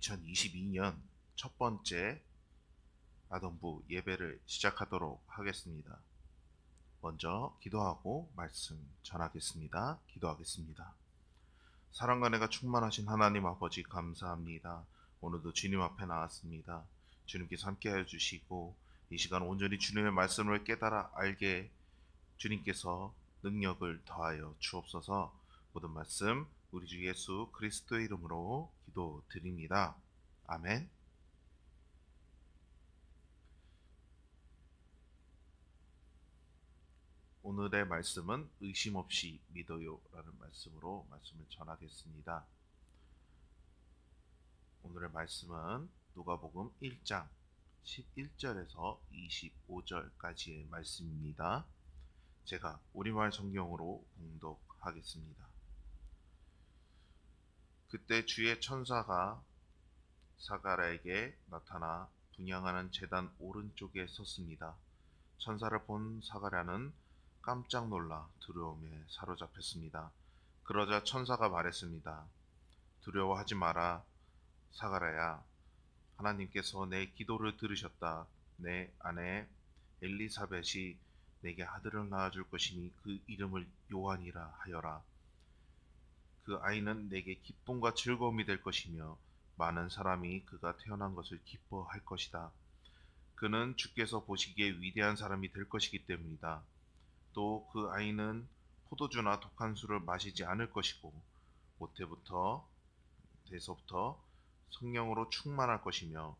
2022년 첫 번째 아동부 예배를 시작하도록 하겠습니다. 먼저 기도하고 말씀 전하겠습니다. 기도하겠습니다. 사랑과 내가 충만하신 하나님 아버지 감사합니다. 오늘도 주님 앞에 나왔습니다. 주님께서 함께하여 주시고 이 시간 온전히 주님의 말씀을 깨달아 알게 주님께서 능력을 더하여 주옵소서 모든 말씀 우리 주 예수 그리스도의 이름으로 기도드립니다. 아멘. 오늘의 말씀은 의심 없이 믿어요라는 말씀으로 말씀을 전하겠습니다. 오늘의 말씀은 누가복음 1장 11절에서 25절까지의 말씀입니다. 제가 우리말 성경으로 봉독하겠습니다. 그때 주의 천사가 사가라에게 나타나 분양하는 재단 오른쪽에 섰습니다. 천사를 본 사가랴는 깜짝 놀라 두려움에 사로잡혔습니다. 그러자 천사가 말했습니다. 두려워하지 마라, 사가랴야. 하나님께서 내 기도를 들으셨다. 내 아내 엘리사벳이 내게 아들을 낳아줄 것이니 그 이름을 요한이라 하여라. 그 아이는 내게 기쁨과 즐거움이 될 것이며 많은 사람이 그가 태어난 것을 기뻐할 것이다. 그는 주께서 보시기에 위대한 사람이 될 것이기 때문이다. 또 그 아이는 포도주나 독한 술을 마시지 않을 것이고 모태부터 대서부터 성령으로 충만할 것이며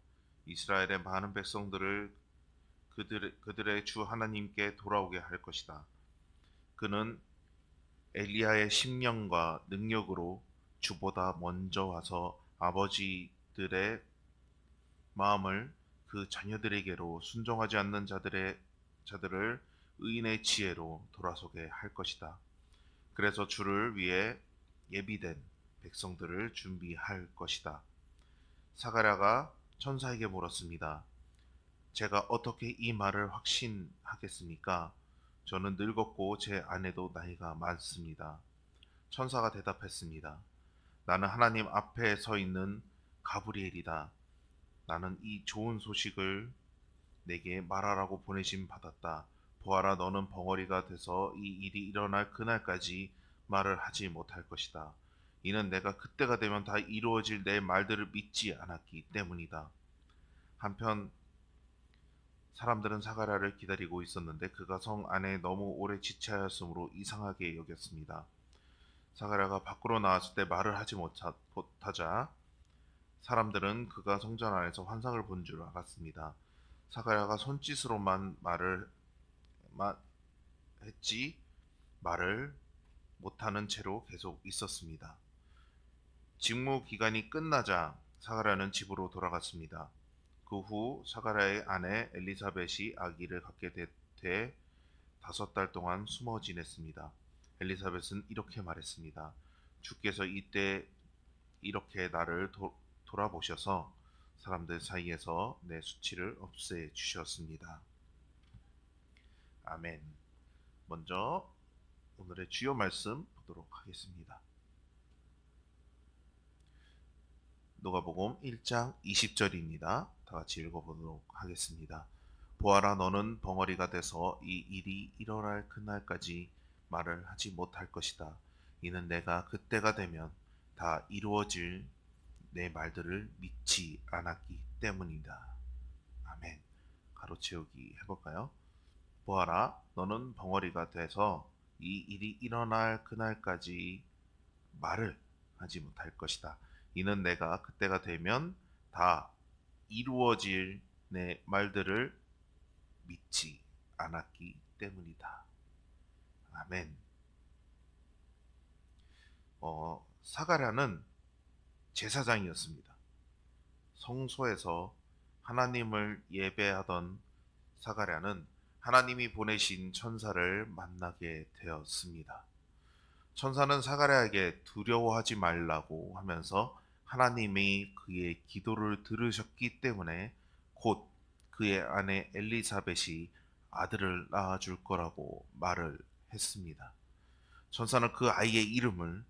이스라엘의 많은 백성들을 그들, 그들의 주 하나님께 돌아오게 할 것이다. 그는 엘리야의 심령과 능력으로 주보다 먼저 와서 아버지들의 마음을 그 자녀들에게로 순종하지 않는 자들의 자들을 의인의 지혜로 돌아서게 할 것이다. 그래서 주를 위해 예비된 백성들을 준비할 것이다. 사가랴가 천사에게 물었습니다. 제가 어떻게 이 말을 확신하겠습니까? 저는 늙었고 제 아내도 나이가 많습니다. 천사가 대답했습니다. 나는 하나님 앞에 서 있는 가브리엘이다. 나는 이 좋은 소식을 내게 말하라고 보내심 받았다. 보아라 너는 벙어리가 돼서 이 일이 일어날 그날까지 말을 하지 못할 것이다. 이는 내가 그때가 되면 다 이루어질 내 말들을 믿지 않았기 때문이다. 한편 사람들은 사가랴를 기다리고 있었는데 그가 성 안에 너무 오래 지체하였으므로 이상하게 여겼습니다. 사가랴가 밖으로 나왔을 때 말을 하지 못하- 못하자 사람들은 그가 성전 안에서 환상을 본 줄 알았습니다. 사가랴가 손짓으로만 말을 마, 했지 말을 못하는 채로 계속 있었습니다. 직무 기간이 끝나자 사가랴는 집으로 돌아갔습니다. 그 후 사가랴의 아내 엘리사벳이 아기를 갖게 되, 돼 다섯 달 동안 숨어 지냈습니다. 엘리사벳은 이렇게 말했습니다. 주께서 이때 이렇게 나를 도, 돌아보셔서 사람들 사이에서 내 수치를 없애 주셨습니다. 아멘. 먼저 오늘의 주요 말씀 보도록 하겠습니다. 누가복음 1장 20절입니다. 다 같이 읽어보도록 하겠습니다. 보아라 너는 벙어리가 돼서 이 일이 일어날 그날까지 말을 하지 못할 것이다. 이는 내가 그때가 되면 다 이루어질 내 말들을 믿지 않았기 때문이다. 아멘. 가로 채우기 해볼까요? 보아라, 너는 벙어리가 돼서 이 일이 일어날 그날까지 말을 하지 못할 것이다. 이는 내가 그때가 되면 다 이루어질 내 말들을 믿지 않았기 때문이다. 아멘. 어, 사가랴는 제사장이었습니다. 성소에서 하나님을 예배하던 사가랴는 하나님이 보내신 천사를 만나게 되었습니다. 천사는 사가랴에게 두려워하지 말라고 하면서 하나님이 그의 기도를 들으셨기 때문에 곧 그의 아내 엘리사벳이 아들을 낳아줄 거라고 말을 했습니다. 천사는 그 아이의 이름을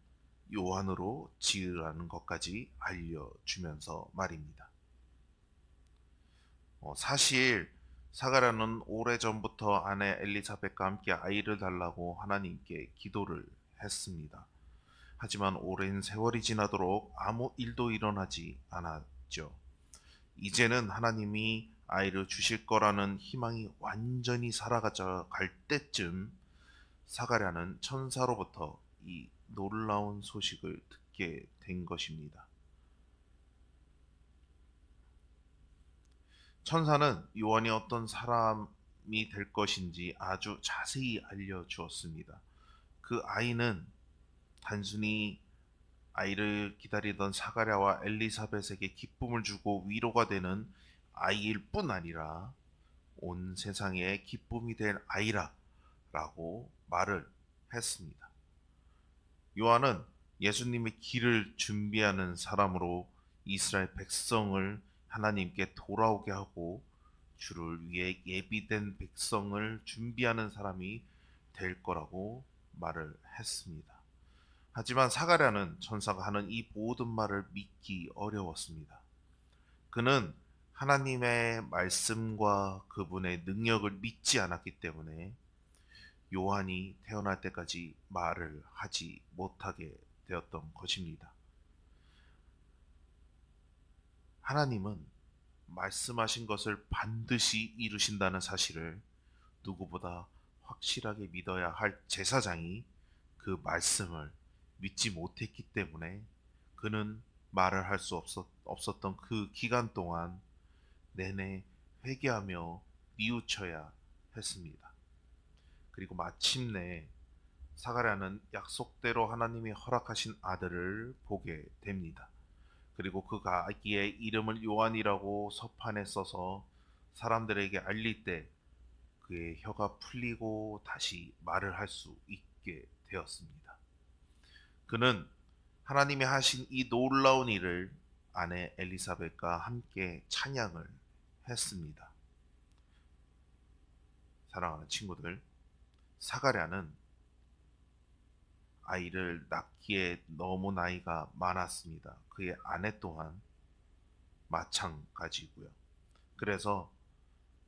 요한으로 지으라는 것까지 알려주면서 말입니다. 어, 사실 사가랴는 오래전부터 아내 엘리사벳과 함께 아이를 달라고 하나님께 기도를 했습니다. 하지만 오랜 세월이 지나도록 아무 일도 일어나지 않았죠. 이제는 하나님이 아이를 주실 거라는 희망이 완전히 사라져 갈 때쯤 사가랴는 천사로부터 이 놀라운 소식을 듣게 된 것입니다. 천사는 요한이 어떤 사람이 될 것인지 아주 자세히 알려주었습니다. 그 아이는 단순히 아이를 기다리던 사가랴와 엘리사벳에게 기쁨을 주고 위로가 되는 아이일 뿐 아니라 온 세상에 기쁨이 될 아이라 라고 말을 했습니다. 요한은 예수님의 길을 준비하는 사람으로 이스라엘 백성을 하나님께 돌아오게 하고 주를 위해 예비된 백성을 준비하는 사람이 될 거라고 말을 했습니다. 하지만 사가랴는 천사가 하는 이 모든 말을 믿기 어려웠습니다. 그는 하나님의 말씀과 그분의 능력을 믿지 않았기 때문에 요한이 태어날 때까지 말을 하지 못하게 되었던 것입니다. 하나님은 말씀하신 것을 반드시 이루신다는 사실을 누구보다 확실하게 믿어야 할 제사장이 그 말씀을 믿지 못했기 때문에 그는 말을 할 수 없었던 그 기간 동안 내내 회개하며 뉘우쳐야 했습니다. 그리고 마침내 사가랴는 약속대로 하나님이 허락하신 아들을 보게 됩니다. 그리고 그 아기의 이름을 요한이라고 서판에 써서 사람들에게 알릴 때 그의 혀가 풀리고 다시 말을 할 수 있게 되었습니다. 그는 하나님이 하신 이 놀라운 일을 아내 엘리사벳과 함께 찬양을 했습니다. 사랑하는 친구들, 사가랴는 아이를 낳기에 너무 나이가 많았습니다. 그의 아내 또한 마찬가지고요. 그래서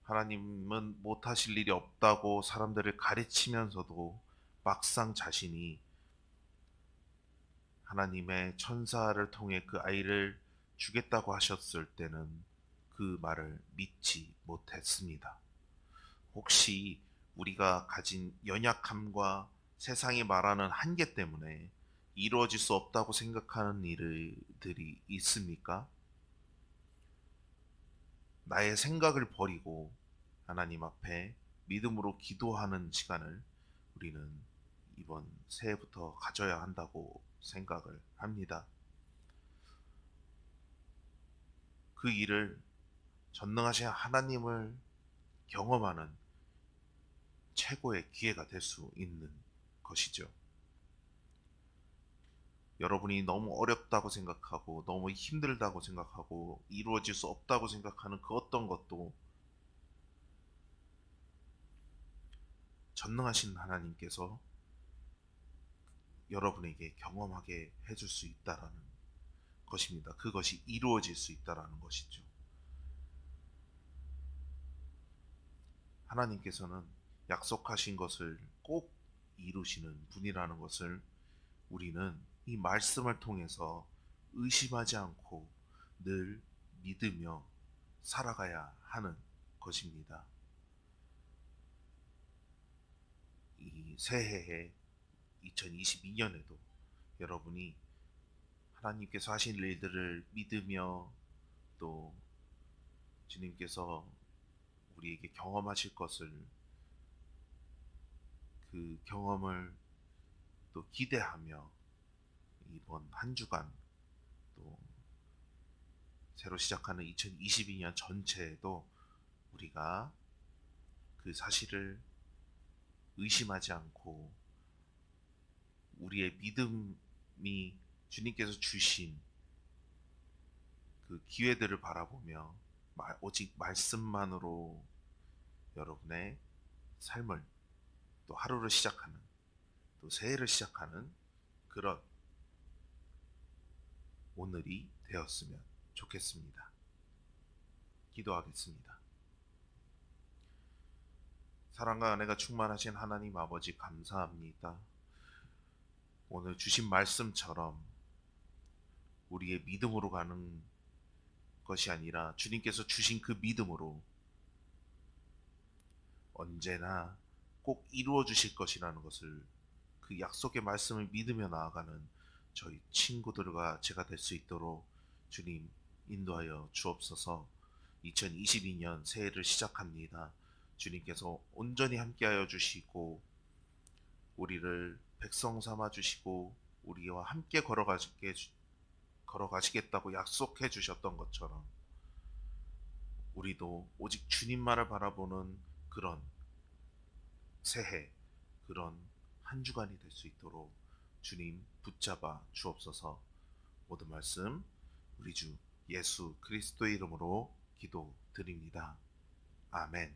하나님은 못하실 일이 없다고 사람들을 가르치면서도 막상 자신이 하나님의 천사를 통해 그 아이를 주겠다고 하셨을 때는 그 말을 믿지 못했습니다. 혹시 우리가 가진 연약함과 세상이 말하는 한계 때문에 이루어질 수 없다고 생각하는 일들이 있습니까? 나의 생각을 버리고 하나님 앞에 믿음으로 기도하는 시간을 우리는 이번 새해부터 가져야 한다고 생각을 합니다. 그 일을 전능하신 하나님을 경험하는 최고의 기회가 될 수 있는 것이죠. 여러분이 너무 어렵다고 생각하고 너무 힘들다고 생각하고 이루어질 수 없다고 생각하는 그 어떤 것도 전능하신 하나님께서 여러분에게 경험하게 해줄 수 있다라는 것입니다. 그것이 이루어질 수 있다라는 것이죠. 하나님께서는 약속하신 것을 꼭 이루시는 분이라는 것을 우리는 이 말씀을 통해서 의심하지 않고 늘 믿으며 살아가야 하는 것입니다. 이 새해에 2022년에도 여러분이 하나님께서 하신 일들을 믿으며 또 주님께서 우리에게 경험하실 것을 그 경험을 또 기대하며 이번 한 주간 또 새로 시작하는 2022년 전체에도 우리가 그 사실을 의심하지 않고 우리의 믿음이 주님께서 주신 그 기회들을 바라보며 오직 말씀만으로 여러분의 삶을 또 하루를 시작하는 또 새해를 시작하는 그런 오늘이 되었으면 좋겠습니다. 기도하겠습니다. 사랑과 은혜가 충만하신 하나님 아버지 감사합니다. 오늘 주신 말씀처럼 우리의 믿음으로 가는 것이 아니라 주님께서 주신 그 믿음으로 언제나 꼭 이루어 주실 것이라는 것을 그 약속의 말씀을 믿으며 나아가는 저희 친구들과 제가 될 수 있도록 주님 인도하여 주옵소서 2022년 새해를 시작합니다. 주님께서 온전히 함께하여 주시고 우리를 백성 삼아 주시고 우리와 함께 걸어가시게 걸어가시겠다고 약속해 주셨던 것처럼 우리도 오직 주님만을 바라보는 그런 새해 그런 한 주간이 될 수 있도록 주님 붙잡아 주옵소서 모든 말씀 우리 주 예수 그리스도의 이름으로 기도드립니다. 아멘.